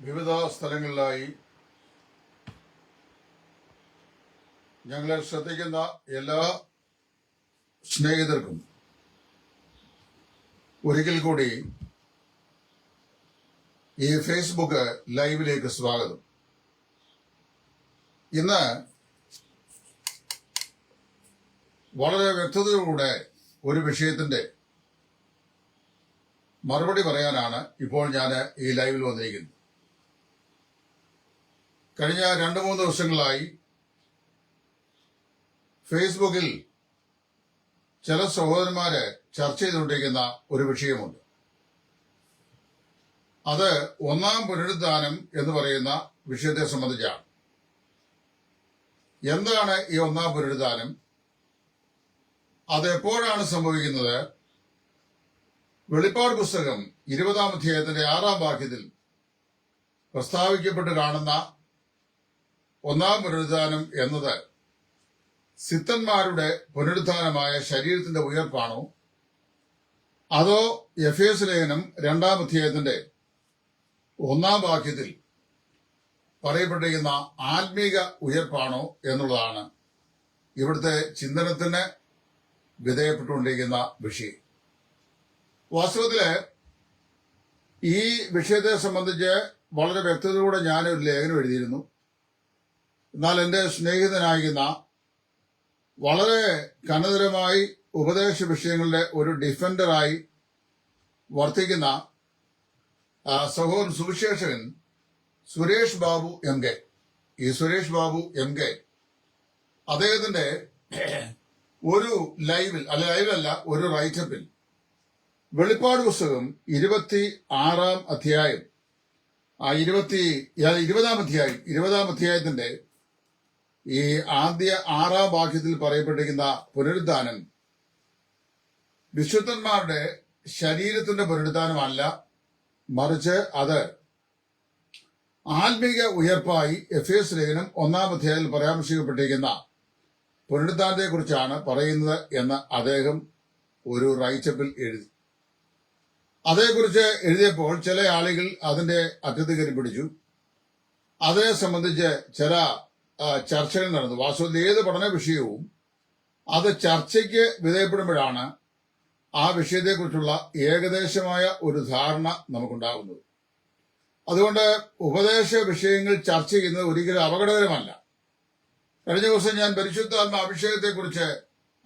വിവിധ സ്ഥലങ്ങളിലായി ഞങ്ങളെ ശ്രദ്ധിക്കുന്ന എല്ലാ സ്നേഹിതർക്കും ഒരിക്കൽ കൂടി ഈ ഫേസ്ബുക്ക് ലൈവിലേക്ക് സ്വാഗതം. ഇന്ന് വളരെ വ്യക്തതയോടെ ഒരു വിഷയത്തിന്റെ മറുപടി പറയാനാണ് ഇപ്പോൾ ഞാൻ ഈ ലൈവിൽ വന്നിരിക്കുന്നത്. കഴിഞ്ഞ രണ്ട് മൂന്ന് ദിവസങ്ങളായി ഫേസ്ബുക്കിൽ ചില സഹോദരന്മാരെ ചർച്ച ചെയ്തുകൊണ്ടിരിക്കുന്ന ഒരു വിഷയമുണ്ട്. അത് ഒന്നാം പുനരുദ്ധാനം എന്ന് പറയുന്ന വിഷയത്തെ സംബന്ധിച്ചാണ്. എന്താണ് ഈ ഒന്നാം പുനരുദ്ധാനം? അത് എപ്പോഴാണ് സംഭവിക്കുന്നത്? വെളിപ്പാട് പുസ്തകം ഇരുപതാം അധ്യായത്തിന്റെ ആറാം വാക്യത്തിൽ പ്രസ്താവിക്കപ്പെട്ട് കാണുന്ന ഒന്നാം പുനരുദ്ധാനം എന്നത് സിദ്ധന്മാരുടെ പുനരുദ്ധാനമായ ശരീരത്തിന്റെ ഉയർപ്പാണോ? അതോ എഫ് എസ് ലേഖനം രണ്ടാം അധ്യായത്തിന്റെ ഒന്നാം വാക്യത്തിൽ പറയപ്പെട്ടിരിക്കുന്ന ആത്മീക ഉയർപ്പാണോ എന്നുള്ളതാണ് ഇവിടുത്തെ ചിന്തനത്തിന് വിധേയപ്പെട്ടുകൊണ്ടിരിക്കുന്ന വിഷയം. വാസ്തവത്തിൽ ഈ വിഷയത്തെ സംബന്ധിച്ച് വളരെ വ്യക്തതയോടെ ഞാനൊരു ലേഖനം എഴുതിയിരുന്നു. എന്നാൽ എന്റെ സ്നേഹിതനായിരുന്ന വളരെ കനതരമായി ഉപദേശ വിഷയങ്ങളുടെ ഒരു ഡിഫൻഡറായി വർത്തിക്കുന്ന സഹോദരൻ സുവിശേഷകൻ സുരേഷ് ബാബു എം കെ. ഈ സുരേഷ് ബാബു എം കെ അദ്ദേഹത്തിന്റെ ഒരു ലൈവിൽ അല്ല ലൈവല്ല ഒരു റൈറ്റപ്പിൽ വെളിപ്പാട് പുസ്തകം ഇരുപത്തി ആറാം അധ്യായം ആ ഇരുപത്തി ഇരുപതാം അധ്യായം ഇരുപതാം അധ്യായത്തിന്റെ ഈ ആദ്യ ആറാം വാക്യത്തിൽ പറയപ്പെട്ടിരിക്കുന്ന പുനരുദ്ധാനം വിശുദ്ധന്മാരുടെ ശരീരത്തിന്റെ പുനരുദ്ധാനമല്ല മറിച്ച് അത് ആത്മീക ഉയർപ്പായി എഫ് എസ് ലേഖനം ഒന്നാം അധ്യായത്തിൽ പരാമർശിക്കപ്പെട്ടിരിക്കുന്ന പുനരുദ്ധാനത്തെ കുറിച്ചാണ് പറയുന്നത് എന്ന് അദ്ദേഹം ഒരു റൈറ്റപ്പിൽ എഴുതി. അതേക്കുറിച്ച് എഴുതിയപ്പോൾ ചില ആളുകൾ അതിന്റെ കയറി പിടിച്ചു. അതേ സംബന്ധിച്ച് ചില ചർച്ചകൾ നടന്നു. വാസ്തവത്തിൽ ഏത് പഠന വിഷയവും അത് ചർച്ചയ്ക്ക് വിധേയപ്പെടുമ്പോഴാണ് ആ വിഷയത്തെക്കുറിച്ചുള്ള ഏകദേശമായ ഒരു ധാരണ നമുക്കുണ്ടാകുന്നത്. അതുകൊണ്ട് ഉപദേശ വിഷയങ്ങൾ ചർച്ച ചെയ്യുന്നത് ഒരിക്കലും അപകടകരമല്ല. കഴിഞ്ഞ ദിവസം ഞാൻ പരിശുദ്ധാത്മ അഭിഷേകത്തെക്കുറിച്ച്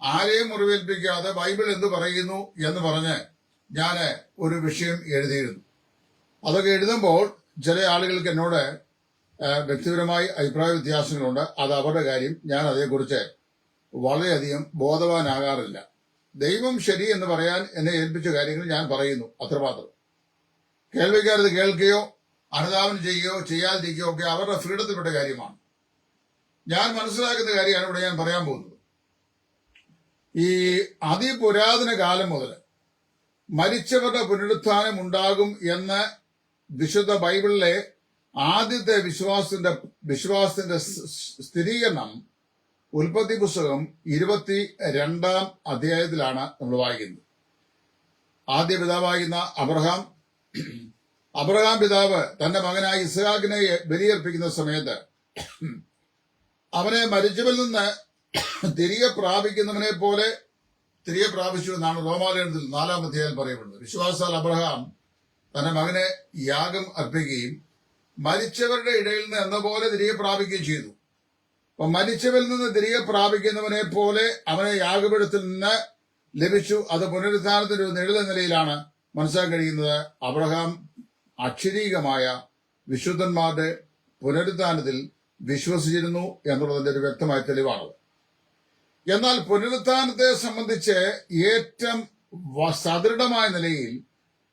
ആരെയും മുറിവേൽപ്പിക്കാതെ ബൈബിൾ എന്ത് പറയുന്നു എന്ന് പറഞ്ഞ് ഞാൻ ഒരു വിഷയം എഴുതിയിരുന്നു. അതൊക്കെ എഴുതുമ്പോൾ ചില ആളുകൾക്ക് എന്നോട് വ്യക്തിപരമായി അഭിപ്രായ വ്യത്യാസങ്ങളുണ്ട്. അത് അവരുടെ കാര്യം. ഞാൻ അതേക്കുറിച്ച് വളരെയധികം ബോധവാനാകാറില്ല. ദൈവം ശരി എന്ന് പറയാൻ എന്നെ ഏൽപ്പിച്ച കാര്യങ്ങൾ ഞാൻ പറയുന്നു. അത്രമാത്രം. കേൾവിക്കാരത് കേൾക്കുകയോ അനുധാവനം ചെയ്യുകയോ ചെയ്യാതിരിക്കുകയോ ഒക്കെ അവരുടെ ഫ്രീഡത്തിൽപ്പെട്ട കാര്യമാണ്. ഞാൻ മനസ്സിലാക്കുന്ന കാര്യമാണ് ഇവിടെ ഞാൻ പറയാൻ പോകുന്നത്. ഈ അതിപുരാതന കാലം മുതൽ മരിച്ചവരുടെ പുനരുത്ഥാനം ഉണ്ടാകും എന്ന് വിശുദ്ധ ബൈബിളിലെ ആദ്യത്തെ വിശ്വാസത്തിന്റെ വിശ്വാസത്തിന്റെ സ്ഥിരീകരണം ഉൽപ്പത്തി പുസ്തകം ഇരുപത്തി രണ്ടാം അധ്യായത്തിലാണ് നമ്മൾ വായിക്കുന്നത്. ആദ്യ പിതാവായിരുന്ന അബ്രഹാം. അബ്രഹാം പിതാവ് തന്റെ മകനായ ഇസ്ഹാഖിനെ ബലിയർപ്പിക്കുന്ന സമയത്ത് അവനെ മരിച്ചവിൽ നിന്ന് തിരികെ പ്രാപിക്കുന്നവനെ പോലെ തിരികെ പ്രാപിച്ചു എന്നാണ് റോമാലയത്തിൽ നാലാം അധ്യായം പറയപ്പെടുന്നത് വിശ്വാസാൽ അബ്രഹാം തന്റെ മകനെ യാഗം അർപ്പിക്കുകയും മരിച്ചവരുടെ ഇടയിൽ നിന്ന് എന്ന പോലെ തിരികെ പ്രാപിക്കുകയും ചെയ്തു. അപ്പൊ മരിച്ചവരിൽ നിന്ന് തിരികെ പ്രാപിക്കുന്നവനെ പോലെ അവനെ യാഗപീഠത്തിൽ നിന്ന് ലഭിച്ചു. അത് പുനരുദ്ധാനത്തിന്റെ ഒരു നിഴല നിലയിലാണ് മനസ്സിലാക്കാൻ കഴിയുന്നത്. അബ്രഹാം അക്ഷരീകമായ വിശുദ്ധന്മാരുടെ പുനരുദ്ധാനത്തിൽ വിശ്വസിച്ചിരുന്നു എന്നുള്ളതിന്റെ ഒരു വ്യക്തമായ തെളിവാണത്. എന്നാൽ പുനരുദ്ധാനത്തെ സംബന്ധിച്ച് ഏറ്റവും സദൃഢമായ നിലയിൽ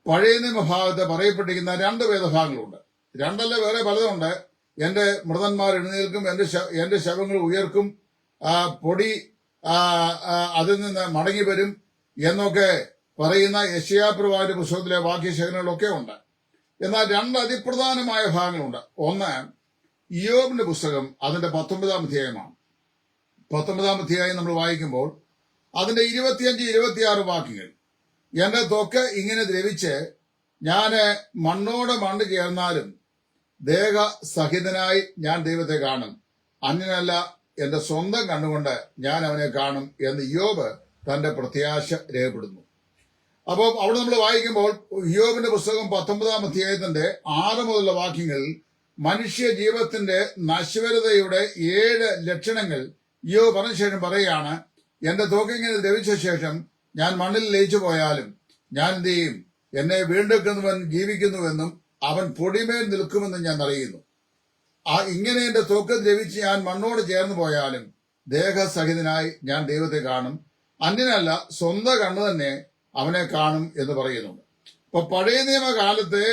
പഴയ നിയമഭാഗത്ത് പറയപ്പെട്ടിരിക്കുന്ന രണ്ട് വേദഭാഗങ്ങളുണ്ട്. രണ്ടല്ല വേറെ പലതുണ്ട്. എന്റെ മൃതന്മാർ എഴുന്നേൽക്കും എന്റെ എന്റെ ശവങ്ങൾ ഉയർക്കും പൊടി അതിൽ നിന്ന് മടങ്ങി വരും എന്നൊക്കെ പറയുന്ന യശയാപ്രവാന്റെ പുസ്തകത്തിലെ വാക്യശകലങ്ങളൊക്കെ ഉണ്ട്. എന്നാൽ രണ്ട് അതിപ്രധാനമായ ഭാഗങ്ങളുണ്ട്. ഒന്ന് ഇയോബിന്റെ പുസ്തകം അതിന്റെ പത്തൊമ്പതാം അധ്യായമാണ്. പത്തൊമ്പതാം അധ്യായം നമ്മൾ വായിക്കുമ്പോൾ അതിന്റെ ഇരുപത്തിയഞ്ച് ഇരുപത്തിയാറ് വാക്യങ്ങൾ. എന്റെ തൊക്ക് ഇങ്ങനെ ദ്രവിച്ച് ഞാൻ മണ്ണോട് മണ്ണ് ചേർന്നാലും ദേഹ സഹിതനായി ഞാൻ ദൈവത്തെ കാണും. അന്യനല്ല എന്റെ സ്വന്തം കണ്ണുകൊണ്ട് ഞാൻ അവനെ കാണും എന്ന് യോബ് തന്റെ പ്രത്യാശ രേഖപ്പെടുന്നു അപ്പോൾ അവിടെ നമ്മൾ വായിക്കുമ്പോൾ യോബിന്റെ പുസ്തകം പത്തൊമ്പതാം അധ്യായത്തിന്റെ ആറ് മുതലുള്ള വാക്യങ്ങളിൽ മനുഷ്യ ജീവിതത്തിന്റെ നശ്വരതയുടെ ഏഴ് ലക്ഷണങ്ങൾ യോബ് പറഞ്ഞ ശേഷം പറയുകയാണ് എന്റെ തോക്കിങ്ങനെ ദ്രവിച്ച ശേഷം ഞാൻ മണ്ണിൽ ലയിച്ചു പോയാലും ഞാൻ എന്ത് ചെയ്യും? എന്നെ വീണ്ടെടുക്കുന്നവൻ ജീവിക്കുന്നുവെന്നും അവൻ പൊടിമേൽ നിൽക്കുമെന്ന് ഞാൻ അറിയുന്നു. ആ ഇങ്ങനെ എന്റെ തോക്ക് ദ്രവിച്ച് ഞാൻ മണ്ണോട് ചേർന്നു പോയാലും ദേഹസഹിതനായി ഞാൻ ദൈവത്തെ കാണും. അന്യനല്ല സ്വന്തം കണ്ണു തന്നെ അവനെ കാണും എന്ന് പറയുന്നുണ്ട് അപ്പൊ പഴയ നിയമകാലത്തെ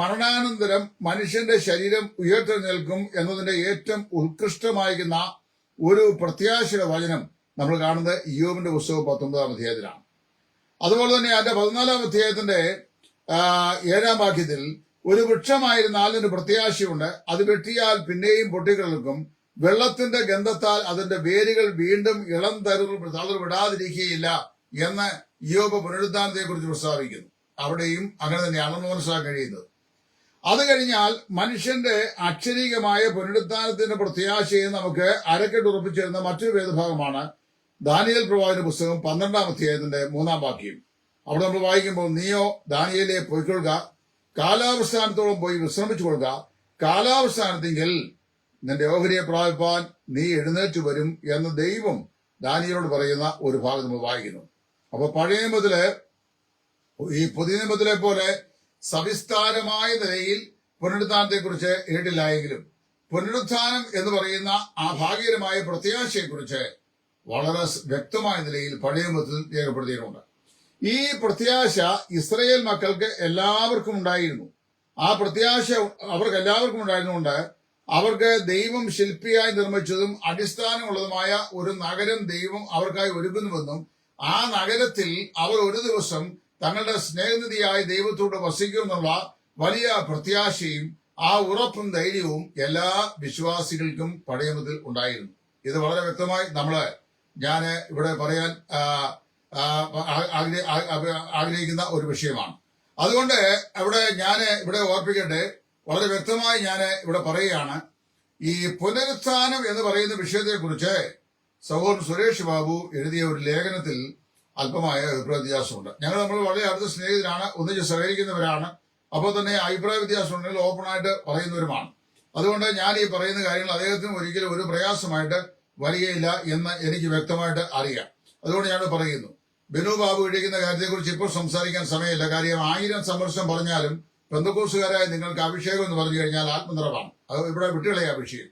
മരണാനന്തരം മനുഷ്യന്റെ ശരീരം ഉയർത്തെഴുന്നേൽക്കും എന്നതിന്റെ ഏറ്റവും ഉത്കൃഷ്ടമായിരിക്കുന്ന ഒരു പ്രത്യാശയുടെ വചനം നമ്മൾ കാണുന്നത് യോബിന്റെ പുസ്തകം പത്തൊമ്പതാം അധ്യായത്തിലാണ്. അതുപോലെ തന്നെ അതിന്റെ പതിനാലാം അധ്യായത്തിന്റെ ഏഴാം വാക്യത്തിൽ ഒരു വൃക്ഷമായിരുന്നാൽ അതിന് പ്രത്യാശയുണ്ട്. അത് വെട്ടിയാൽ പിന്നെയും പൊട്ടിക്കിളക്കും വെള്ളത്തിന്റെ ഗന്ധത്താൽ അതിന്റെ വേരുകൾ വീണ്ടും ഇളം തരുകൾ തളർവിടാതിരിക്കുകയില്ല എന്ന് യോബ് പുനരുദ്ധാനത്തെ കുറിച്ച് പ്രസ്താവിക്കുന്നു. അവിടെയും അങ്ങനെ തന്നെയാണെന്ന് മനസ്സിലാക്കാൻ കഴിയുന്നത്. അത് കഴിഞ്ഞാൽ മനുഷ്യന്റെ അക്ഷരീകമായ പുനരുദ്ധാനത്തിന്റെ പ്രത്യാശയെ നമുക്ക് അരക്കെട്ട് ഉറപ്പിച്ചിരുന്ന മറ്റൊരു വേദഭാഗമാണ് ദാനിയൽ പ്രവാചന പുസ്തകം പന്ത്രണ്ടാം അധ്യായത്തിന്റെ മൂന്നാം വാക്യം. അവിടെ നമ്മൾ വായിക്കുമ്പോൾ നീയോ ദാനിയലെ പൊയ്ക്കൊള്ളുക കാലാവസ്ഥാനത്തോളം പോയി വിശ്രമിച്ചു കൊടുക്ക. കാലാവസ്ഥാനത്തെങ്കിൽ നിന്റെ ഓഹരിയെ പ്രാപിപ്പാൻ നീ എഴുന്നേറ്റ് വരും എന്ന് ദൈവം ദാനിയലോട് പറയുന്ന ഒരു ഭാഗം നമ്മൾ വായിക്കുന്നു. അപ്പൊ പഴയ നിയമത്തിൽ ഈ പുതിയ നിയമത്തിലെ പോലെ സവിസ്താരമായ നിലയിൽ പുനരുദ്ധാനത്തെ കുറിച്ച് ഏട്ടില്ലായെങ്കിലും പുനരുദ്ധാനം എന്ന് പറയുന്ന ആ ഭാഗ്യകരമായ പ്രത്യാശയെക്കുറിച്ച് വളരെ വ്യക്തമായ നിലയിൽ പഴയ നിയമത്തിൽ രേഖപ്പെടുത്തിയിട്ടുണ്ട്. ഈ പ്രത്യാശ ഇസ്രയേൽ മക്കൾക്ക് എല്ലാവർക്കും ഉണ്ടായിരുന്നു. ആ പ്രത്യാശ അവർക്ക് എല്ലാവർക്കും ഉണ്ടായിരുന്നുകൊണ്ട് അവർക്ക് ദൈവം ശില്പിയായി നിർമ്മിച്ചതും അടിസ്ഥാനമുള്ളതുമായ ഒരു നഗരം ദൈവം അവർക്കായി ഒരുക്കുന്നുവെന്നും ആ നഗരത്തിൽ അവർ ഒരു ദിവസം തങ്ങളുടെ സ്നേഹനിധിയായ ദൈവത്തോട് വസിക്കുമെന്നുള്ള വലിയ പ്രത്യാശയും ആ ഉറപ്പും ധൈര്യവും എല്ലാ വിശ്വാസികൾക്കും പടയമത്തിൽ ഉണ്ടായിരുന്നു. ഇത് വളരെ വ്യക്തമായി നമ്മൾ ഞാൻ ഇവിടെ പറയാൻ ആഗ്രഹിക്കുന്ന ഒരു വിഷയമാണ്. അതുകൊണ്ട് അവിടെ ഞാൻ ഇവിടെ ഓർപ്പിക്കട്ടെ വളരെ വ്യക്തമായി ഞാൻ ഇവിടെ പറയുകയാണ് ഈ പുനരുത്ഥാനം എന്ന് പറയുന്ന വിഷയത്തെക്കുറിച്ച് സഹോദരൻ സുരേഷ് ബാബു എഴുതിയ ഒരു ലേഖനത്തിൽ അല്പമായ അഭിപ്രായ വ്യത്യാസമുണ്ട്. ഞങ്ങൾ നമ്മൾ വളരെ അടുത്ത സ്നേഹിതരാണ് ഒന്നിച്ച് സഹകരിക്കുന്നവരാണ് അപ്പോൾ തന്നെ അഭിപ്രായ വ്യത്യാസം ഉണ്ടെങ്കിൽ ഓപ്പണായിട്ട് പറയുന്നവരുമാണ്. അതുകൊണ്ട് ഞാൻ ഈ പറയുന്ന കാര്യങ്ങൾ അദ്ദേഹത്തിന് ഒരിക്കലും ഒരു പ്രയാസമായിട്ട് വരികയില്ല എന്ന് എനിക്ക് വ്യക്തമായിട്ട് അറിയാം. അതുകൊണ്ട് ഞാൻ പറയുന്നു. ബിനു ബാബു ഇടിക്കുന്ന കാര്യത്തെക്കുറിച്ച് ഇപ്പോൾ സംസാരിക്കാൻ സമയമില്ല. കാര്യം ആയിരം സമർശം പറഞ്ഞാലും പെന്തക്കോസുകാരായ നിങ്ങൾക്ക് അഭിഷേകം എന്ന് പറഞ്ഞു കഴിഞ്ഞാൽ ആത്മനിറവാണ്. അത് ഇവിടെ വിട്ടുകളെ അഭിഷേകം.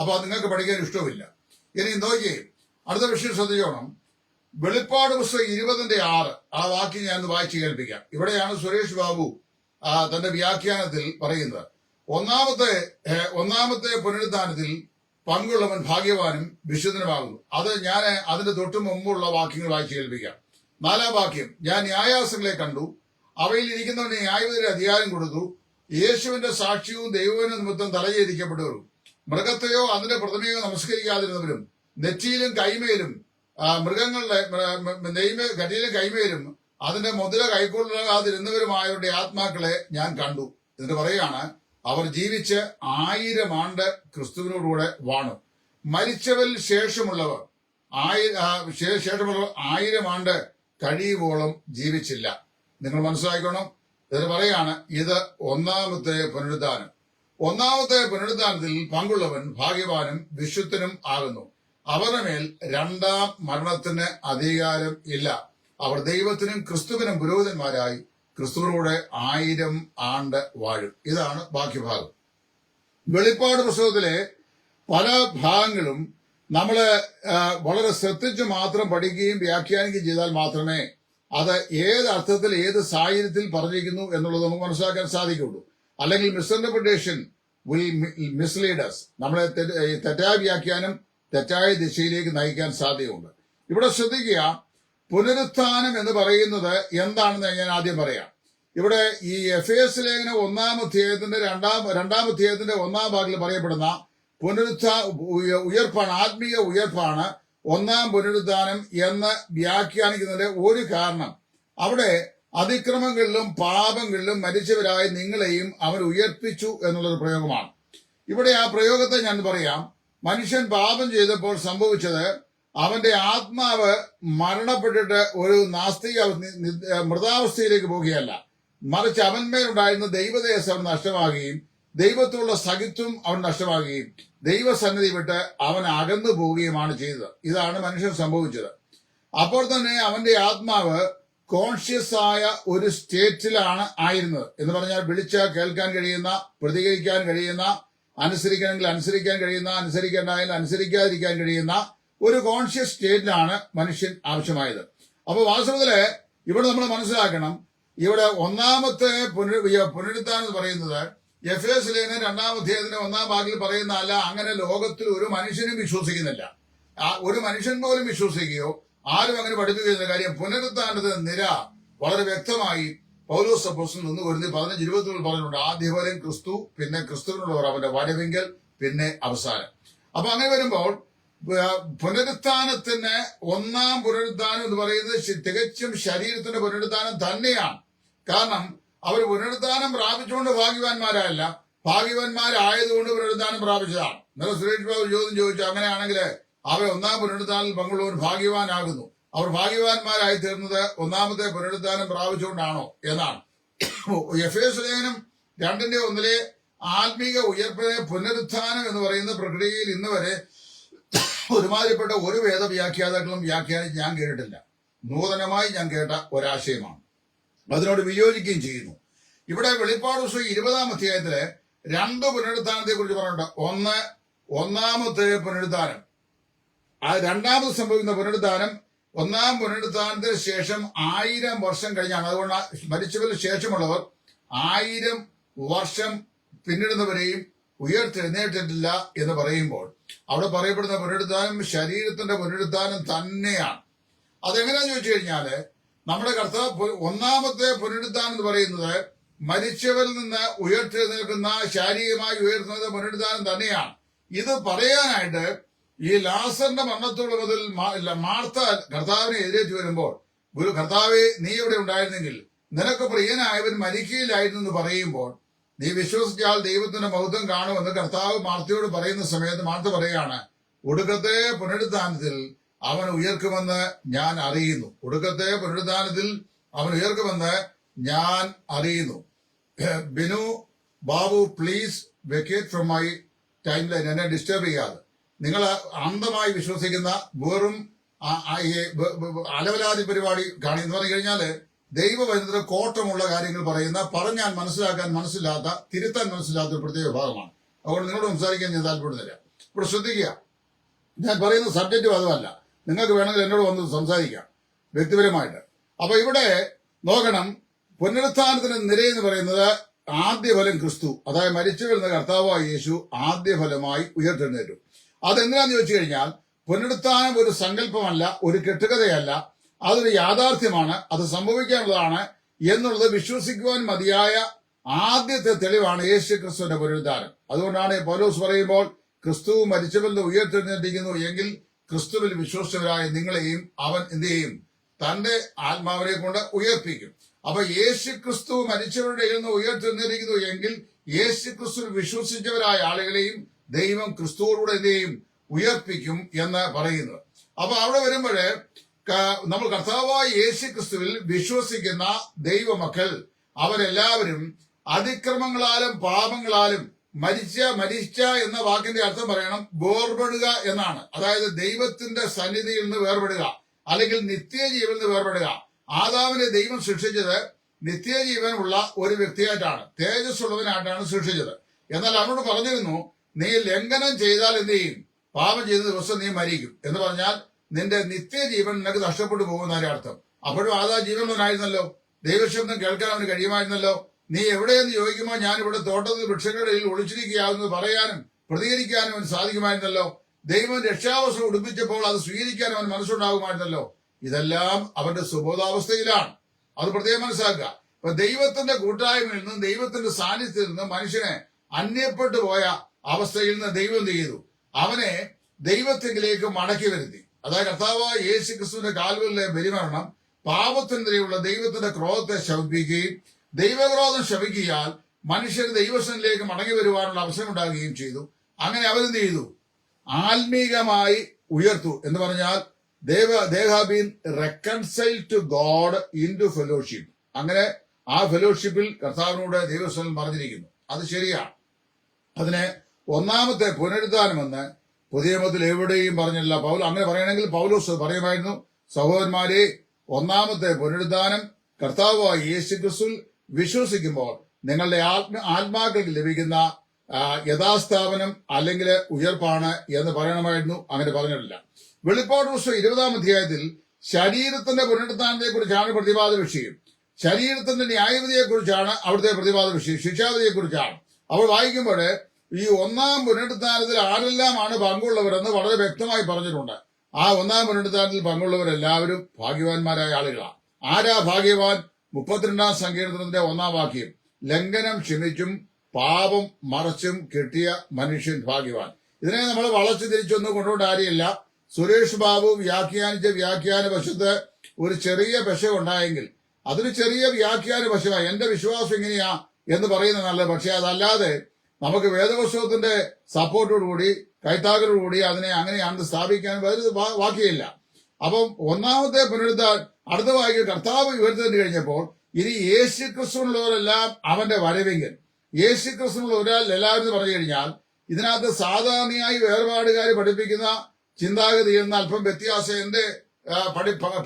അപ്പൊ അത് നിങ്ങൾക്ക് പഠിക്കാൻ ഇഷ്ടവുമില്ല. ഇനി നോക്കിയേ അടുത്ത വിഷയം ശ്രദ്ധിച്ചോണം. വെളിപ്പാട് പുസ്തകം ഇരുപതിന്റെ ആറ്. ആ വാക്യം ഞാൻ വായിച്ചു കേൾപ്പിക്കാം. ഇവിടെയാണ് സുരേഷ് ബാബു തന്റെ വ്യാഖ്യാനത്തിൽ പറയുന്നത്. ഒന്നാമത്തെ ഒന്നാമത്തെ പുനരുദ്ധാനത്തിൽ പങ്കുള്ളവൻ ഭാഗ്യവാനും വിശുദ്ധനുമാകുന്നു. അത് ഞാൻ അതിന്റെ തൊട്ടു മുമ്പുള്ള വാക്യങ്ങൾ വായിച്ചു കേൾപ്പിക്കാം. നാലാം വാക്യം ഞാൻ ന്യായാസങ്ങളെ കണ്ടു. അവയിൽ ഇരിക്കുന്നവന് ന്യായവിധിയുടെ അധികാരം കൊടുത്തു. യേശുവിന്റെ സാക്ഷ്യവും ദൈവവിന് നിമിത്തം തലചേരിക്കപ്പെട്ടവരും. മൃഗത്തെയോ അതിന്റെ പ്രതിമയോ നമസ്കരിക്കാതിരുന്നവരും നെറ്റിയിലും കൈമേലും മൃഗങ്ങളുടെ നെയ്മേ കടിയിലും കൈമേലും അതിന്റെ മുതല കൈക്കൊള്ളാതിരുന്നവരുമായവരുടെ ആത്മാക്കളെ ഞാൻ കണ്ടു. എന്നിട്ട് പറയാണ് അവർ ജീവിച്ച് ആയിരം ആണ്ട് ക്രിസ്തുവിനോടുകൂടെ വാണു. മരിച്ചവരിൽ ശേഷമുള്ളവർ ആയിരം ശേഷമുള്ളവർ ആയിരം ആണ്ട് കഴിയുവോളം ജീവിച്ചില്ല. നിങ്ങൾ മനസ്സിലാക്കണം ഇത് പറയാണ് ഇത് ഒന്നാമത്തെ പുനരുദ്ധാനം. ഒന്നാമത്തെ പുനരുദ്ധാനത്തിൽ പങ്കുള്ളവൻ ഭാഗ്യവാനും വിശുദ്ധനും ആകുന്നു. അവരുടെ മേൽ രണ്ടാം മരണത്തിന് അധികാരം ഇല്ല. അവർ ദൈവത്തിനും ക്രിസ്തുവിനും പുരോഹിതന്മാരായി ക്രിസ്തുവിനൂടെ ആയിരം ആണ്ട് വാഴും. ഇതാണ് ബാക്കി ഭാഗം വെളിപ്പാട് പുസ്തകത്തിലെ പല ഭാഗങ്ങളും നമ്മൾ വളരെ ശ്രദ്ധിച്ച് മാത്രം പഠിക്കുകയും വ്യാഖ്യാനിക്കുകയും ചെയ്താൽ മാത്രമേ അത് ഏത് അർത്ഥത്തിൽ ഏത് സാഹചര്യത്തിൽ പറഞ്ഞിരിക്കുന്നു എന്നുള്ളത് നമുക്ക് മനസ്സിലാക്കാൻ സാധിക്കുള്ളൂ അല്ലെങ്കിൽ മിസ്ഇന്റർപ്രിട്ടേഷൻ വിൽ മിസ്ലീഡേഴ്സ് നമ്മളെ തെറ്റായ വ്യാഖ്യാനം തെറ്റായ ദിശയിലേക്ക് നയിക്കാൻ സാധ്യതയുണ്ട്. ഇവിടെ ശ്രദ്ധിക്കുക പുനരുത്ഥാനം എന്ന് പറയുന്നത് എന്താണെന്ന് ഞാൻ ആദ്യം പറയാം. ഇവിടെ ഈ എഫ് എസ് ലേഖനം ഒന്നാം അധ്യായത്തിന്റെ രണ്ടാം രണ്ടാം അധ്യായത്തിന്റെ ഒന്നാം ഭാഗത്തിൽ പറയപ്പെടുന്ന ഉയ- ഉയർപ്പാണ് ആത്മീയ ഉയർപ്പാണ് ഒന്നാം പുനരുദ്ധാനം എന്ന് വ്യാഖ്യാനിക്കുന്നതിന്റെ ഒരു കാരണം. അവിടെ അതിക്രമങ്ങളിലും പാപങ്ങളിലും മരിച്ചവരായ നിങ്ങളെയും അവൻ ഉയർപ്പിച്ചു എന്നുള്ളൊരു പ്രയോഗമാണ്. ഇവിടെ ആ പ്രയോഗത്തെ ഞാൻ പറയാം. മനുഷ്യൻ പാപം ചെയ്തപ്പോൾ സംഭവിച്ചത് അവന്റെ ആത്മാവ് മരണപ്പെട്ടിട്ട് ഒരു നാസ്തിക മൃതാവസ്ഥയിലേക്ക് പോകുകയല്ല. മറിച്ച് അവന്മേലുണ്ടായിരുന്ന ദൈവദേശം നഷ്ടമാകുകയും ദൈവത്തോടുള്ള സഹിത്വം അവൻ നഷ്ടമാകുകയും ദൈവസന്നിധി വിട്ട് അവൻ അകന്നു പോവുകയുമാണ് ചെയ്തത്. ഇതാണ് മനുഷ്യൻ സംഭവിച്ചത്. അപ്പോൾ തന്നെ അവന്റെ ആത്മാവ് കോൺഷ്യസ് ആയ ഒരു സ്റ്റേറ്റിലാണ് ആയിരുന്നത്. എന്ന് പറഞ്ഞാൽ വിളിച്ച കേൾക്കാൻ കഴിയുന്ന പ്രതികരിക്കാൻ കഴിയുന്ന അനുസരിക്കണമെങ്കിൽ അനുസരിക്കാൻ കഴിയുന്ന അനുസരിക്കേണ്ടായാൽ അനുസരിക്കാതിരിക്കാൻ കഴിയുന്ന ഒരു കോൺഷ്യസ് സ്റ്റേറ്റിലാണ് മനുഷ്യൻ ആവശ്യമായത്. അപ്പൊ വാസ്തവത്തിൽ ഇവിടെ നമ്മൾ മനസ്സിലാക്കണം ഇവിടെ ഒന്നാമത്തെ പുനരു പുനരുദ്ധാനം എന്ന് പറയുന്നത് എഫ് എസ് ലേഖനം രണ്ടാം അധ്യായത്തിന്റെ ഒന്നാം ഭാഗത്തിൽ പറയുന്ന അല്ല അങ്ങനെ ലോകത്തിൽ ഒരു മനുഷ്യനും വിശ്വസിക്കുന്നില്ല. ഒരു മനുഷ്യൻ പോലും വിശ്വസിക്കുകയോ ആരും അങ്ങനെ പഠിപ്പിക്കുന്ന കാര്യം പുനരുദ്ധാനത്തിന്റെ നിര വളരെ വ്യക്തമായി പൗലോസ് അപ്പോസ്റ്റൽ നിന്ന് വരുന്ന പതിനഞ്ച് ഇരുപത്തികൾ പറഞ്ഞിട്ടുണ്ട് ആദ്യ പോലെയും ക്രിസ്തു പിന്നെ ക്രിസ്തുവിനുള്ളവർ അവന്റെ വരവെങ്കിൽ പിന്നെ അവസാനം. അപ്പൊ അങ്ങനെ വരുമ്പോൾ പുനരുത്ഥാനത്തിന് ഒന്നാം പുനരുദ്ധാനം എന്ന് പറയുന്നത് തികച്ചും ശരീരത്തിന്റെ പുനരുദ്ധാനം തന്നെയാണ്. കാരണം അവർ പുനരുദ്ധാനം പ്രാപിച്ചുകൊണ്ട് ഭാഗ്യവാന്മാരല്ല. ഭാഗ്യവാന്മാരായതുകൊണ്ട് പുനരുദ്ധാനം പ്രാപിച്ചതാണ്. ഇന്നലെ സുരേഷ് ബാബു ചോദ്യം ചോദിച്ചു. അങ്ങനെയാണെങ്കിൽ അവർ ഒന്നാം പുനരുദ്ധാനത്തിൽ പങ്കുള്ളവർ ഭാഗ്യവാനാകുന്നു. അവർ ഭാഗ്യവാന്മാരായി തീർന്നത് ഒന്നാമത്തെ പുനരുദ്ധാനം പ്രാപിച്ചുകൊണ്ടാണോ എന്നാണ്. എഫ് എസ് ലേഖനം രണ്ടിന്റെ ഒന്നിലെ ആത്മീക ഉയർപ്പിനെ പുനരുത്ഥാനം എന്ന് പറയുന്ന പ്രക്രിയയിൽ ഇന്ന് വരെ ഒരുമാതിരിപ്പെട്ട ഒരു വേദ വ്യാഖ്യാതാക്കളും വ്യാഖ്യാനിച്ച് ഞാൻ കേട്ടിട്ടില്ല. നൂതനമായി ഞാൻ കേട്ട ഒരാശയമാണ്. അതിനോട് വിയോജിക്കുകയും ചെയ്യുന്നു. ഇവിടെ വെളിപ്പാട് പുസ്തകം ഇരുപതാം അധ്യായത്തിൽ രണ്ട് പുനരുദ്ധാനത്തെ കുറിച്ച് പറഞ്ഞിട്ടുണ്ട്. ഒന്ന് ഒന്നാമത്തെ പുനരുദ്ധാനം ആ രണ്ടാമത് സംഭവിക്കുന്ന പുനരുദ്ധാനം ഒന്നാം പുനരുദ്ധാനത്തിന് ശേഷം ആയിരം വർഷം കഴിഞ്ഞാണ്. അതുകൊണ്ട് മരിച്ചവരിൽ ശേഷമുള്ളവർ ആയിരം വർഷം പിന്നിടുന്നവരെയും ഉയർത്തെഴുന്നേറ്റിട്ടില്ല എന്ന് പറയുമ്പോൾ അവിടെ പറയപ്പെടുന്ന പുനരുദ്ധാനം ശരീരത്തിന്റെ പുനരുദ്ധാനം തന്നെയാണ്. അതെങ്ങനെയാന്ന് ചോദിച്ചു കഴിഞ്ഞാൽ നമ്മുടെ കർത്താവ് ഒന്നാമത്തെ പുനരുദ്ധാനം എന്ന് പറയുന്നത് മരിച്ചവരിൽ നിന്ന് ഉയർത്തെഴുന്നേൽക്കുന്ന ശാരീരികമായി ഉയർത്തുന്നത് പുനരുദ്ധാനം തന്നെയാണ്. ഇത് പറയാനായിട്ട് ഈ ലാസറിന്റെ മരണത്തോട് മുതൽ മാർത്ത കർത്താവിനെ എതിരേറ്റ് വരുമ്പോൾ ഗുരു കർത്താവെ നീ ഇവിടെ ഉണ്ടായിരുന്നെങ്കിൽ നിനക്ക് പ്രിയനായവൻ മരിക്കയിലായിരുന്നു എന്ന് പറയുമ്പോൾ നീ വിശ്വസിച്ചാൽ ദൈവത്തിന്റെ മഹത്വം കാണുമെന്ന് കർത്താവ് മാർത്തയോട് പറയുന്ന സമയത്ത് മാർത്ത പറയാണ് ഒടുക്കത്തെ പുനരുദ്ധാനത്തിൽ അവൻ ഉയർക്കുമെന്ന് ഞാൻ അറിയുന്നു. ഒടുക്കത്തെ പുനരുദ്ധാനത്തിൽ അവൻ ഉയർക്കുമെന്ന് ഞാൻ അറിയുന്നു. Binu Babu please vacate from my timeline എന്നെ ഡിസ്റ്റർബ് ചെയ്യാതെ. നിങ്ങൾ അന്ധമായി വിശ്വസിക്കുന്ന വെറും അലവലാതി പരിപാടി കാണിയെന്ന് പറഞ്ഞു കഴിഞ്ഞാൽ ദൈവവചനത്തിന് കോട്ടമുള്ള കാര്യങ്ങൾ പറയുന്ന പറഞ്ഞാൽ മനസ്സിലാക്കാൻ മനസ്സിലാത്ത തിരുത്താൻ മനസ്സിലാത്ത ഒരു പ്രത്യേക വിഭാഗമാണ്. അതുകൊണ്ട് നിങ്ങളോട് സംസാരിക്കാൻ ഞാൻ താല്പര്യപ്പെടുന്നില്ല ഇവിടെ ശ്രദ്ധിക്കുക. ഞാൻ പറയുന്ന സബ്ജക്റ്റ് അതുമല്ല. നിങ്ങൾക്ക് വേണമെങ്കിൽ എന്നോട് വന്ന് സംസാരിക്കാം വ്യക്തിപരമായിട്ട്. അപ്പൊ ഇവിടെ നോക്കണം പുനരുത്ഥാനത്തിന് നിരയെന്ന് പറയുന്നത് ആദ്യ ഫലം ക്രിസ്തു. അതായത് മരിച്ചു വരുന്ന കർത്താവായ യേശു ആദ്യ ഫലമായി ഉയർത്തെഴുന്നേറ്റു. അതെന്തിനാന്ന് ചോദിച്ചു കഴിഞ്ഞാൽ പുനരുത്ഥാനം ഒരു സങ്കല്പമല്ല ഒരു കെട്ടുകഥയല്ല. അതൊരു യാഥാർത്ഥ്യമാണ് അത് സംഭവിക്കാനുള്ളതാണ് എന്നുള്ളത് വിശ്വസിക്കുവാൻ മതിയായ ആദ്യത്തെ തെളിവാണ് യേശു ക്രിസ്തുവിന്റെ പുനരുദ്ധാനം അതുകൊണ്ടാണ് പൗലോസ് പറയുമ്പോൾ ക്രിസ്തു മരിച്ചവരിൽ ഉയർത്തെഴുന്നേറ്റിരിക്കുന്നു എങ്കിൽ ക്രിസ്തുവിൽ വിശ്വസിച്ചവരായ നിങ്ങളെയും അവൻ എന്ത് ചെയ്യും തന്റെ ആത്മാവിനെ കൊണ്ട് ഉയർപ്പിക്കും. അപ്പൊ യേശു ക്രിസ്തു മരിച്ചവരുടെ നിന്ന് ഉയർത്തെഴുന്നേറ്റിരിക്കുന്നു എങ്കിൽ യേശു ക്രിസ്തു വിശ്വസിച്ചവരായ ആളുകളെയും ദൈവം ക്രിസ്തുവോടുകൂടെ എന്ത് ചെയ്യും ഉയർപ്പിക്കും എന്ന് പറയുന്നത് അപ്പൊ അവിടെ വരുമ്പോഴേ നമ്മൾ കർത്താവായ യേശു ക്രിസ്തുവിൽ വിശ്വസിക്കുന്ന ദൈവമക്കൾ അവരെല്ലാവരും അതിക്രമങ്ങളാലും പാപങ്ങളാലും മരിച്ച മരിച്ച എന്ന വാക്കിന്റെ അർത്ഥം പറയണം വേർപെടുക എന്നാണ്. അതായത് ദൈവത്തിന്റെ സന്നിധിയിൽ നിന്ന് വേർപെടുക അല്ലെങ്കിൽ നിത്യജീവൻ നിന്ന് വേർപെടുക. ആദാവിനെ ദൈവം സൃഷ്ടിച്ചത് നിത്യജീവനുള്ള ഒരു വ്യക്തിയായിട്ടാണ്. തേജസ്സുള്ളവനായിട്ടാണ് സൃഷ്ടിച്ചത് എന്നാൽ അവനോട് പറഞ്ഞിരുന്നു നീ ലംഘനം ചെയ്താൽ എന്ത് ചെയ്യും? പാപം ചെയ്ത ദിവസം നീ മരിക്കും. എന്ന് പറഞ്ഞാൽ നിന്റെ നിത്യജീവൻ നിനക്ക് നഷ്ടപ്പെട്ടു പോകുന്നതിന്റെ അർത്ഥം. അപ്പോഴും ആദാ ജീവനുള്ളവനായിരുന്നല്ലോ. ദൈവശബ്ദം കേൾക്കാൻ അവന് കഴിയുമായിരുന്നല്ലോ. നീ എവിടെയെന്ന് ചോദിക്കുമ്പോൾ ഞാൻ ഇവിടെ തോട്ടത്തിൽ വൃക്ഷങ്ങളുടെ ഇടയിൽ ഒളിച്ചിരിക്കുകയാണെന്ന് പറയാനും പ്രതികരിക്കാനും അവന് സാധിക്കുമായിരുന്നല്ലോ. ദൈവം രക്ഷാവസ്ഥ ഉടുപ്പിച്ചപ്പോൾ അത് സ്വീകരിക്കാൻ അവൻ മനസ്സുണ്ടാകുമായിരുന്നല്ലോ. ഇതെല്ലാം അവന്റെ സുബോധാവസ്ഥയിലാണ്. അത് പ്രത്യേകം മനസ്സിലാക്കുക. അപ്പൊ ദൈവത്തിന്റെ കൂട്ടായ്മയിൽ നിന്നും ദൈവത്തിന്റെ സാന്നിധ്യത്തിൽ നിന്നും മനുഷ്യനെ അന്യപ്പെട്ടു പോയ അവസ്ഥയിൽ നിന്ന് ദൈവം ചെയ്തു? അവനെ ദൈവത്തിലേക്ക് മടക്കി വരുത്തി. അതായത് കർത്താവായ യേശു ക്രിസ്തുവിന്റെ കാൽവലിലെ ബലിമരണം പാപത്തിനെതിരെയുള്ള ദൈവത്തിന്റെ ക്രോധത്തെ ശമിപ്പിക്കുകയും ദൈവക്രോധം ശമിക്കിയാൽ മനുഷ്യർ ദൈവസനിലേക്ക് മടങ്ങി വരുവാനുള്ള അവസരം ഉണ്ടാകുകയും ചെയ്തു. അങ്ങനെ അവരെന്ത് ചെയ്തു? ആത്മീകമായി ഉയർത്തു. എന്ന് പറഞ്ഞാൽ ദേവ ദേഹ been reconcile to God into fellowship അങ്ങനെ ആ ഫെലോഷിപ്പിൽ കർത്താവിനോട് ദൈവസ്വനം പറഞ്ഞിരിക്കുന്നു. അത് ശരിയാണ്. അതിനെ ഒന്നാമത്തെ പുനരുദ്ധാനമെന്ന് പുതിയ മതത്തിൽ എവിടെയും പറഞ്ഞില്ല. പൗൽ അങ്ങനെ പറയണമെങ്കിൽ പൗലോസ് പറയുമായിരുന്നു സഹോദരന്മാരെ ഒന്നാമത്തെ പുനരുദ്ധാനം കർത്താവായി യേശു ക്രിസ്തുവിൽ വിശ്വസിക്കുമ്പോൾ നിങ്ങളുടെ ആത്മ ആത്മാക്കൾക്ക് ലഭിക്കുന്ന യഥാസ്ഥാപനം അല്ലെങ്കിൽ ഉയർപ്പാണ് എന്ന് പറയണമായിരുന്നു. അങ്ങനെ പറഞ്ഞിട്ടില്ല. വെളിപ്പാട് പുസ്തകം ഇരുപതാം അധ്യായത്തിൽ ശരീരത്തിന്റെ പുനരുദ്ധാനത്തെ കുറിച്ചാണ് പ്രതിപാദ വിഷയം ശരീരത്തിന്റെ ന്യായവിധിയെ കുറിച്ചാണ് അവിടുത്തെ പ്രതിപാദ വിഷയം ശിക്ഷാവിധിയെ കുറിച്ചാണ് അവൾ വായിക്കുമ്പോൾ ഈ ഒന്നാം പുനരുദ്ധാനത്തിൽ ആരെല്ലാമാണ് പങ്കുള്ളവരെന്ന് വളരെ വ്യക്തമായി പറഞ്ഞിട്ടുണ്ട്. ആ ഒന്നാം പുനരുദ്ധാനത്തിൽ പങ്കുള്ളവരെല്ലാവരും ഭാഗ്യവാന്മാരായ ആളുകളാണ്. ആരാ ഭാഗ്യവാൻ? മുപ്പത്തിരണ്ടാം സങ്കീർത്തനത്തിന്റെ ഒന്നാം വാക്യം ലംഘനം ക്ഷമിച്ചും പാപം മറച്ചും കിട്ടിയ മനുഷ്യൻ ഭാഗ്യവാൻ. ഇതിനെ നമ്മൾ വളച്ചു തിരിച്ചൊന്നും കൊണ്ടുകൊണ്ട് കാര്യമില്ല. സുരേഷ് ബാബു വ്യാഖ്യാനിച്ച വ്യാഖ്യാന വശത്ത് ഒരു ചെറിയ പെശ ഉണ്ടായെങ്കിൽ അതൊരു ചെറിയ വ്യാഖ്യാന വശമായി എന്റെ വിശ്വാസം ഇങ്ങനെയാ എന്ന് പറയുന്നത് നല്ലത്. പക്ഷെ അതല്ലാതെ നമുക്ക് വേദപുസ്തകത്തിന്റെ സപ്പോർട്ടോടുകൂടി കൈത്താക്കലോടുകൂടി അതിനെ അങ്ങനെയാണെന്ന് സ്ഥാപിക്കാൻ വാക്കിയില്ല അപ്പം ഒന്നാമത്തെ പുനരുദ്ധാൻ അടുത്ത വാക്യം കർത്താവ് ഉയർത്തതിന് കഴിഞ്ഞപ്പോൾ ഇനി യേശു ക്രിസ്തുവിനുള്ളവരെല്ലാം അവന്റെ വരവെങ്കിൽ. യേശു ക്രിസ്തുവിനുള്ള ഒരാൾ എല്ലാവരും പറഞ്ഞു കഴിഞ്ഞാൽ ഇതിനകത്ത് സാധാരണയായി വേർപാടുകാർ പഠിപ്പിക്കുന്ന ചിന്താഗതി നിന്ന് അല്പം വ്യത്യാസം എന്റെ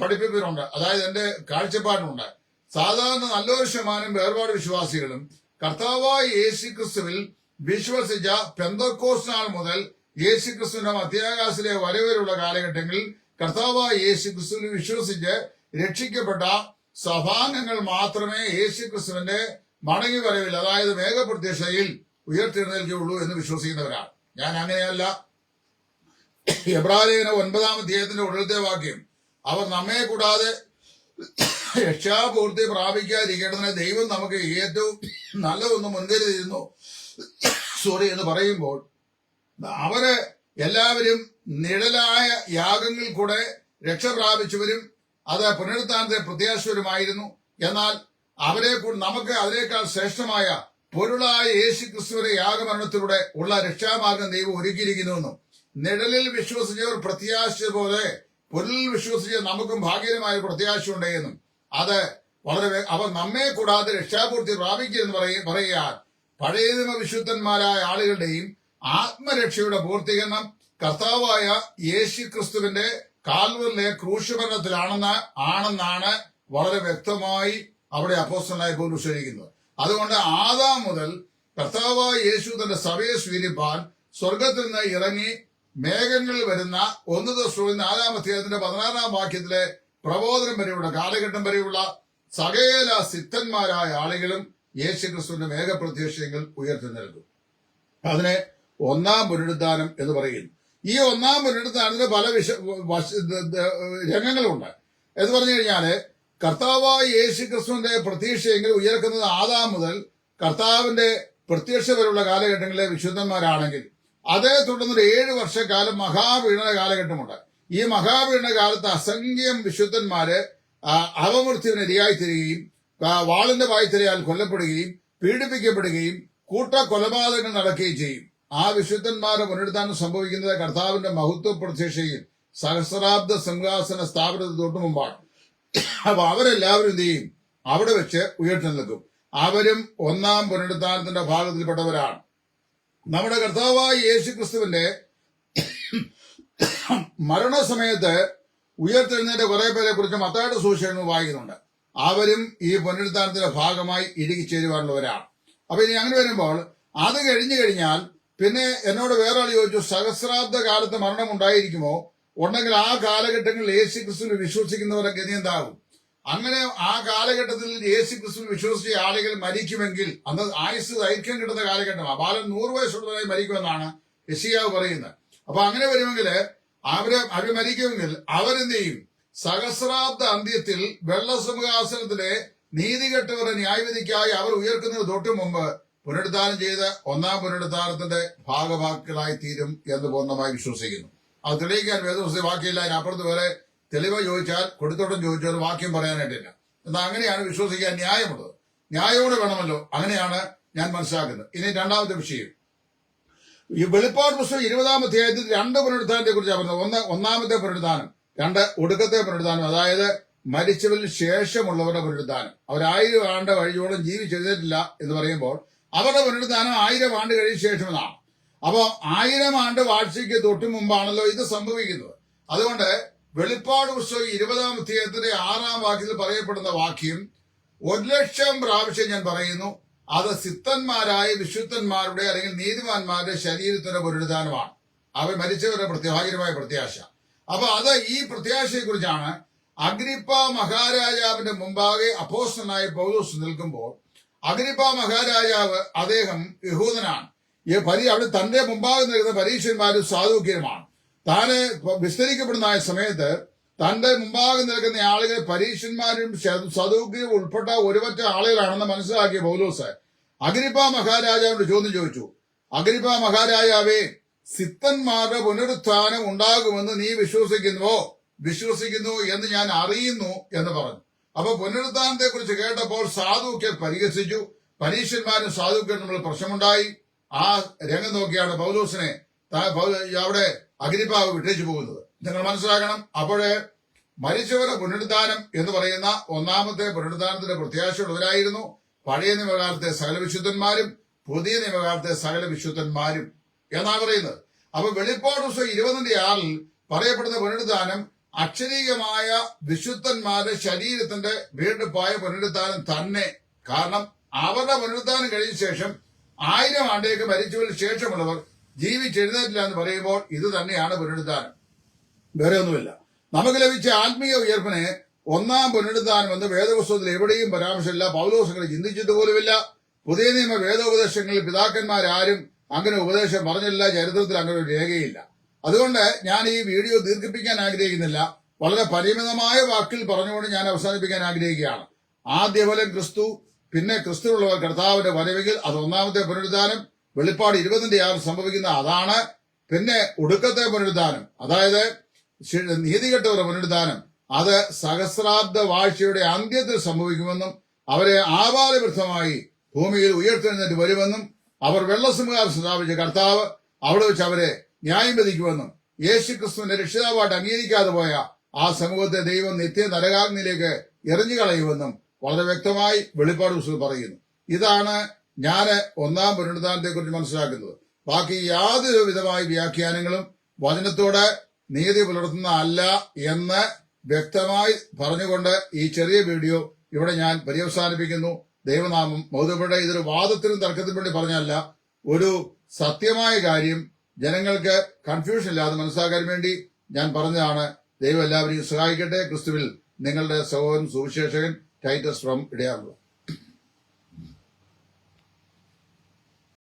പഠിപ്പിക്കുന്നുണ്ട് അതായത് എന്റെ കാഴ്ചപ്പാടിനുണ്ട് സാധാരണ നല്ലൊരു ശതമാനം വേർപാട് വിശ്വാസികളും കർത്താവായ യേശു ക്രിസ്തുവിൽ വിശ്വസിച്ച പെന്തക്കോസ് നാൾ മുതൽ യേശു ക്രിസ്തുവിന്റെ മധ്യാകാശിലെ വരവരെയുള്ള കാലഘട്ടങ്ങളിൽ കർത്താവായ യേശു ക്രിസ്തുവിൽ വിശ്വസിച്ച് രക്ഷിക്കപ്പെട്ട സഭാംഗങ്ങൾ മാത്രമേ യേശു ക്രിസ്തുവിന്റെ മടങ്ങി വരവിൽ അതായത് മേഘപ്രത്യക്ഷയിൽ ഉയർത്തെഴുന്നേൽക്കുള്ളൂ എന്ന് വിശ്വസിക്കുന്നവരാണ്. ഞാൻ അങ്ങനെയല്ല. എബ്രാലേഖന ഒൻപതാം അധ്യായത്തിന്റെ ഉടലത്തെ വാക്യം അവർ നമ്മെ കൂടാതെ രക്ഷാപൂർത്തി പ്രാപിക്കാതിരിക്കേണ്ടതിന് ദൈവം നമുക്ക് ഏറ്റവും നല്ലതൊന്ന് മുൻകരുതിയിരുന്നു. സോറി എന്ന് പറയുമ്പോൾ അവർ എല്ലാവരും നിഴലായ യാഗങ്ങളിൽ കൂടെ രക്ഷ പ്രാപിച്ചവരും അത് പുനരുത്ഥാനത്തെ പ്രത്യാശവരുമായിരുന്നു എന്നാൽ അവരെ നമുക്ക് അതിനേക്കാൾ ശ്രേഷ്ഠമായ പൊരുളായ യേശു ക്രിസ്തുവിന്റെ യാഗമരണത്തിലൂടെ ഉള്ള രക്ഷാമാർഗം ദൈവം ഒരുക്കിയിരിക്കുന്നുവെന്നും നിഴലിൽ വിശ്വസിച്ചവർ പ്രത്യാശ പോലെ പൊരുളിൽ വിശ്വസിച്ച് നമുക്കും ഭാഗ്യമായ പ്രത്യാശ ഉണ്ടെന്നും അത് വളരെ അവ നമ്മെ കൂടാതെ രക്ഷാപൂർത്തി പ്രാപിക്കുമെന്ന് പറയ- പറയാൻ പഴയ വിശുദ്ധന്മാരായ ആളുകളുടെയും ആത്മരക്ഷയുടെ പൂർത്തീകരണം കർത്താവായ യേശു ക്രിസ്തുവിന്റെ കാൽവറിലെ ക്രൂശുമരണത്തിലാണെന്ന് ആണെന്നാണ് വളരെ വ്യക്തമായി അവിടെ അപ്പോസ്റ്റലായി പോലും വിശ്വസിക്കുന്നത് അതുകൊണ്ട് ആദാം മുതൽ കർത്താവായ യേശു തന്റെ സഭയെ സ്വീകരിപ്പാൻ സ്വർഗത്തിൽ നിന്ന് ഇറങ്ങി മേഘങ്ങളിൽ വരുന്ന ഒന്ന് ദിവസം നാലാം അധ്യായത്തിന്റെ പതിനാറാം വാക്യത്തിലെ പ്രബോധനം വരെയുള്ള കാലഘട്ടം വരെയുള്ള സകല സിദ്ധന്മാരായ ആളുകളും യേശു ക്രിസ്തുവിന്റെ മേഘപ്രത്യക്ഷങ്ങൾ ഉയർത്തി നൽകും. അതിനെ ഒന്നാം പുനരുദ്ധാനം എന്ന് പറയുന്നു ഈ ഒന്നാം പല വിഷ രംഗങ്ങളുണ്ട്. എന്ന് പറഞ്ഞു കഴിഞ്ഞാൽ കർത്താവായ യേശു ക്രിസ്തുവിന്റെ പ്രതീക്ഷയെങ്കിൽ ഉയർക്കുന്നത് ആദാം മുതൽ കർത്താവിന്റെ പ്രത്യക്ഷ വരെയുള്ള കാലഘട്ടങ്ങളിലെ വിശുദ്ധന്മാരാണെങ്കിൽ അതേ തുടർന്ന് ഒരു ഏഴ് വർഷക്കാലം മഹാവീണ കാലഘട്ടമുണ്ട്. ഈ മഹാവീണ കാലത്ത് അസംഖ്യം വിശുദ്ധന്മാര് അവമൃത്യുവിന് അപമൃത്യുവിന് ഇരയായി തീരുകയും വാളിന്റെ വായ്ത്തരയാൽ കൊല്ലപ്പെടുകയും പീഡിപ്പിക്കപ്പെടുകയും കൂട്ട കൊലപാതകങ്ങൾ നടക്കുകയും ചെയ്യും. ആ വിശുദ്ധന്മാരെ മുന്നെടുത്താണ് സംഭവിക്കുന്നത് കർത്താവിന്റെ മഹത്വ പ്രത്യക്ഷയിൽ സഹസ്രാബ്ദ സിംഹാസന സ്ഥാപനത്തിന് തൊട്ടു മുമ്പാണ്. അപ്പൊ അവരെല്ലാവരും എന്ത് ചെയ്യും? അവിടെ വെച്ച് ഉയർത്തി നിൽക്കും. അവരും ഒന്നാം പുനരുദ്ധാനത്തിന്റെ ഭാഗത്തിൽപ്പെട്ടവരാണ്. നമ്മുടെ കർത്താവായ യേശു ക്രിസ്തുവിന്റെ മരണസമയത്ത് ഉയർത്തെഴുന്നതിന്റെ കുറെ പേരെ കുറിച്ച് മത്തായുടെ സൂക്ഷിക്കുന്നു വായിക്കുന്നുണ്ട്. അവരും ഈ പുനരുദ്ധാനത്തിന്റെ ഭാഗമായി ഇടുക്കി ചേരുവാനുള്ളവരാണ്. അപ്പൊ ഇനി അങ്ങനെ വരുമ്പോൾ അത് കഴിഞ്ഞു കഴിഞ്ഞാൽ പിന്നെ എന്നോട് വേറെ ആൾ ചോദിച്ചു സഹസ്രാബ്ദ കാലത്ത് മരണം ഉണ്ടായിരിക്കുമോ? ഉണ്ടെങ്കിൽ ആ കാലഘട്ടങ്ങളിൽ യേശു ക്രിസ്തുവിൽ വിശ്വസിക്കുന്നവരൊക്കെ ഇനി എന്താകും? അങ്ങനെ ആ കാലഘട്ടത്തിൽ യേശു ക്രിസ്തുവിൽ വിശ്വസിച്ച ആളുകൾ മരിക്കുമെങ്കിൽ അന്ന് ആയുസ് ദൈർഘ്യം കിട്ടുന്ന കാലഘട്ടമാണ്. ബാലൻ നൂറ് വയസ്സുള്ളവരായി മരിക്കുമെന്നാണ് യശിയാവ് പറയുന്നത്. അപ്പൊ അങ്ങനെ വരുമെങ്കിൽ അവർ അവർ മരിക്കുമെങ്കിൽ അവരെന്ത് ചെയ്യും? സഹസ്രാബ്ദ അന്ത്യത്തിൽ വെള്ളസിംഹാസനത്തിലെ നീതികെട്ടവരുടെ ന്യായവിധിക്കായി അവർ ഉയർക്കുന്നതിന് തൊട്ടു മുമ്പ് പുനരുദ്ധാനം ചെയ്ത് ഒന്നാം പുനരുദ്ധാനത്തിന്റെ ഭാഗവാക്കുകളായി തീരും എന്ന് പൂർണമായി വിശ്വസിക്കുന്നു. അത് തെളിയിക്കാൻ വാക്യമില്ല. വാക്കിയില്ല അതിനപ്പുറത്ത് വരെ തെളിവ് ചോദിച്ചാൽ കൊടുത്തോട്ടം ചോദിച്ചാൽ വാക്യം പറയാനായിട്ടില്ല. എന്നാൽ അങ്ങനെയാണ് വിശ്വസിക്കാൻ ന്യായമുള്ളത്. ന്യായമോടെ വേണമല്ലോ. അങ്ങനെയാണ് ഞാൻ മനസ്സിലാക്കുന്നത്. ഇനി രണ്ടാമത്തെ വിഷയം. ഈ വെളിപ്പാട് പുസ്തകം ഇരുപതാം അധ്യായത്തിൽ രണ്ട് പുനരുദ്ധാനത്തെ കുറിച്ചാണ് പറഞ്ഞത്. ഒന്ന് ഒന്നാമത്തെ പുനരുദ്ധാനം. രണ്ട് ഒടുക്കത്തെ പുനരുദ്ധാനം. അതായത് മരിച്ചവരിൽ ശേഷമുള്ളവരുടെ പുനരുദ്ധാനം. അവരായിരം ആണ്ട് വഴിയോളം ജീവിച്ചെഴുതിട്ടില്ല എന്ന് പറയുമ്പോൾ അവരുടെ പുനരുദ്ധാനം ആയിരം ആണ്ട് കഴിഞ്ഞ ശേഷമെന്നാണ് അപ്പോൾ ആയിരം ആണ്ട് വാഴ്ചയ്ക്ക് തൊട്ടു മുമ്പാണല്ലോ ഇത് സംഭവിക്കുന്നത്. അതുകൊണ്ട് വെളിപ്പാട് പുസ്തകം ഇരുപതാം അധ്യായത്തിന്റെ ആറാം വാക്യത്തിൽ പറയപ്പെടുന്ന വാക്യം ഒരു ലക്ഷം പ്രാവശ്യം ഞാൻ പറയുന്നു അത് സിദ്ധന്മാരായ വിശുദ്ധന്മാരുടെ അല്ലെങ്കിൽ നീതിമാന്മാരുടെ ശരീരത്തിന്റെ പുനരുദ്ധാനമാണ്. അവർ മരിച്ചവരുടെ പ്രത്യാഹികരമായ പ്രത്യാശ. അപ്പൊ അത് ഈ പ്രത്യാശയെ കുറിച്ചാണ് അഗ്രിപ്പ മഹാരാജാവിന്റെ മുമ്പാകെ അപ്പോസ്റ്റനായ പൗലോസ് നിൽക്കുമ്പോൾ അഗ്രിപ്പ മഹാരാജാവ് അദ്ദേഹം യഹൂദനാണ്. ഈ പരി അവിടെ തന്റെ മുമ്പാകെ നിൽക്കുന്ന പരീക്ഷന്മാരും സാധുക്യരുമാണ്. താന് വിസ്തരിക്കപ്പെടുന്ന സമയത്ത് തന്റെ മുമ്പാകെ നിൽക്കുന്ന ആളുകൾ പരീക്ഷന്മാരും സദൂക്യരും ഉൾപ്പെട്ട ഒരുപറ്റ ആളുകളാണെന്ന് മനസ്സിലാക്കിയ പൗലോസ് അഗ്രിപ്പ മഹാരാജാവിന്റെ ചോദ്യം ചോദിച്ചു. അഗ്രിപ്പ മഹാരാജാവേ സിത്തന്മാരുടെ പുനരുത്ഥാനം ഉണ്ടാകുമെന്ന് നീ വിശ്വസിക്കുന്നുവോ? വിശ്വസിക്കുന്നു എന്ന് ഞാൻ അറിയുന്നു എന്ന് പറഞ്ഞു. അപ്പൊ പുനരുദ്ധാനത്തെ കുറിച്ച് കേട്ടപ്പോൾ സാധുക്കെ പരിഹസിച്ചു. പരീക്ഷന്മാരും സാധുക്യരും നമ്മൾ പ്രശ്നമുണ്ടായി. ആ രംഗം നോക്കിയാണ് പൗലൂസിനെ അവിടെ അഗ്നിപ്പാവ് വിട്ടേച്ചു പോകുന്നത്. നിങ്ങൾ മനസ്സിലാക്കണം അപ്പോഴേ മരിച്ചവരുടെ പുനരുദ്ധാനം എന്ന് പറയുന്ന ഒന്നാമത്തെ പുനരുദ്ധാനത്തിന്റെ പ്രത്യാശയുള്ളവരായിരുന്നു. പഴയ നിയമകാലത്തെ സകല വിശുദ്ധന്മാരും പുതിയ നിയമകാലത്തെ സകല വിശുദ്ധന്മാരും എന്നാ പറയുന്നത്. അപ്പൊ വെളിപ്പാട് ദിവസം ഇരുപതിന്റെ ആറിൽ പറയപ്പെടുന്ന പുനരുദ്ധാനം അക്ഷരീകമായ വിശുദ്ധന്മാരുടെ ശരീരത്തിന്റെ വീണ്ടെടുപ്പായ പുനരുദ്ധാനം തന്നെ. കാരണം അവരുടെ പുനരുദ്ധാനം കഴിഞ്ഞ ശേഷം ആയിരം ആണ്ടേക്ക് മരിച്ചവരിൽ ശേഷമുള്ളവർ ജീവിച്ചെഴുന്നേറ്റില്ല എന്ന് പറയുമ്പോൾ ഇത് തന്നെയാണ് പുനരുദ്ധാനം. വേറെ ഒന്നുമില്ല. നമുക്ക് ലഭിച്ച ആത്മീയ ഉയർപ്പിനെ ഒന്നാം പുനരുദ്ധാനം എന്ന് വേദപുസ്തകത്തിൽ എവിടെയും പരാമർശമില്ല. പൗലോസങ്ങൾ ചിന്തിച്ചിട്ട് പോലുമില്ല. പുതിയ നിയമ വേദോപദേശങ്ങളിൽ പിതാക്കന്മാരാരും അങ്ങനെ ഉപദേശം പറഞ്ഞില്ല. ചരിത്രത്തിൽ അങ്ങനെ ഒരു രേഖയില്ല. അതുകൊണ്ട് ഞാൻ ഈ വീഡിയോ ദീർഘിപ്പിക്കാൻ ആഗ്രഹിക്കുന്നില്ല. വളരെ പരിമിതമായ വാക്കിൽ പറഞ്ഞുകൊണ്ട് ഞാൻ അവസാനിപ്പിക്കാൻ ആഗ്രഹിക്കുകയാണ്. ആദ്യഫലം ക്രിസ്തു പിന്നെ ക്രിസ്തുവുള്ളവർ കർത്താവിന്റെ വരവെങ്കിൽ അത് ഒന്നാമത്തെ പുനരുദ്ധാനം വെളിപ്പാട് ഇരുപതിന്റെ ആറ് സംഭവിക്കുന്ന അതാണ് പിന്നെ ഒടുക്കത്തെ പുനരുദ്ധാനം അതായത് നീതികെട്ടവരുടെ പുനരുദ്ധാനം അത് സഹസ്രാബ്ദ വാഴ്ചയുടെ അന്ത്യത്തിൽ സംഭവിക്കുമെന്നും അവരെ ആപാലവൃദ്ധമായി ഭൂമിയിൽ ഉയർത്തെഴുന്നേറ്റ് വരുമെന്നും അവർ വെള്ളസിംഹാസം സ്ഥാപിച്ച കർത്താവ് അവിടെ വെച്ച് അവരെ ന്യായം വിധിക്കുമെന്നും യേശു ക്രിസ്തുവിന്റെ രക്ഷിതാവായിട്ട് അംഗീകരിക്കാതെ പോയ ആ സമൂഹത്തെ ദൈവം നിത്യ നരകാഗ്നിയിലേക്ക് എറിഞ്ഞു കളയുമെന്നും വളരെ വ്യക്തമായി വെളിപ്പാട് പുസ്തകം പറയുന്നു. ഇതാണ് ഞാൻ ഒന്നാം പുനരുദ്ധാനത്തെ കുറിച്ച് മനസ്സിലാക്കുന്നത്. ബാക്കി യാതൊരു വിധമായ വ്യാഖ്യാനങ്ങളും വചനത്തോട് നീതി പുലർത്തുന്ന അല്ല എന്ന് വ്യക്തമായി പറഞ്ഞുകൊണ്ട് ഈ ചെറിയ വീഡിയോ ഇവിടെ ഞാൻ പര്യവസാനിപ്പിക്കുന്നു. ദൈവനാമം മൗതപ്പെട്ട ഇതൊരു വാദത്തിനും തർക്കത്തിനും വേണ്ടി പറഞ്ഞല്ല. ഒരു സത്യമായ കാര്യം ജനങ്ങൾക്ക് കൺഫ്യൂഷൻ ഇല്ലാതെ മനസ്സിലാക്കാൻ വേണ്ടി ഞാൻ പറഞ്ഞതാണ് ദൈവം എല്ലാവരെയും സഹായിക്കട്ടെ. ക്രിസ്തുവിൽ നിങ്ങളുടെ സഹോദരൻ സുവിശേഷകൻ ടൈറ്റസ് ഫ്രം ഇടയാറുള്ള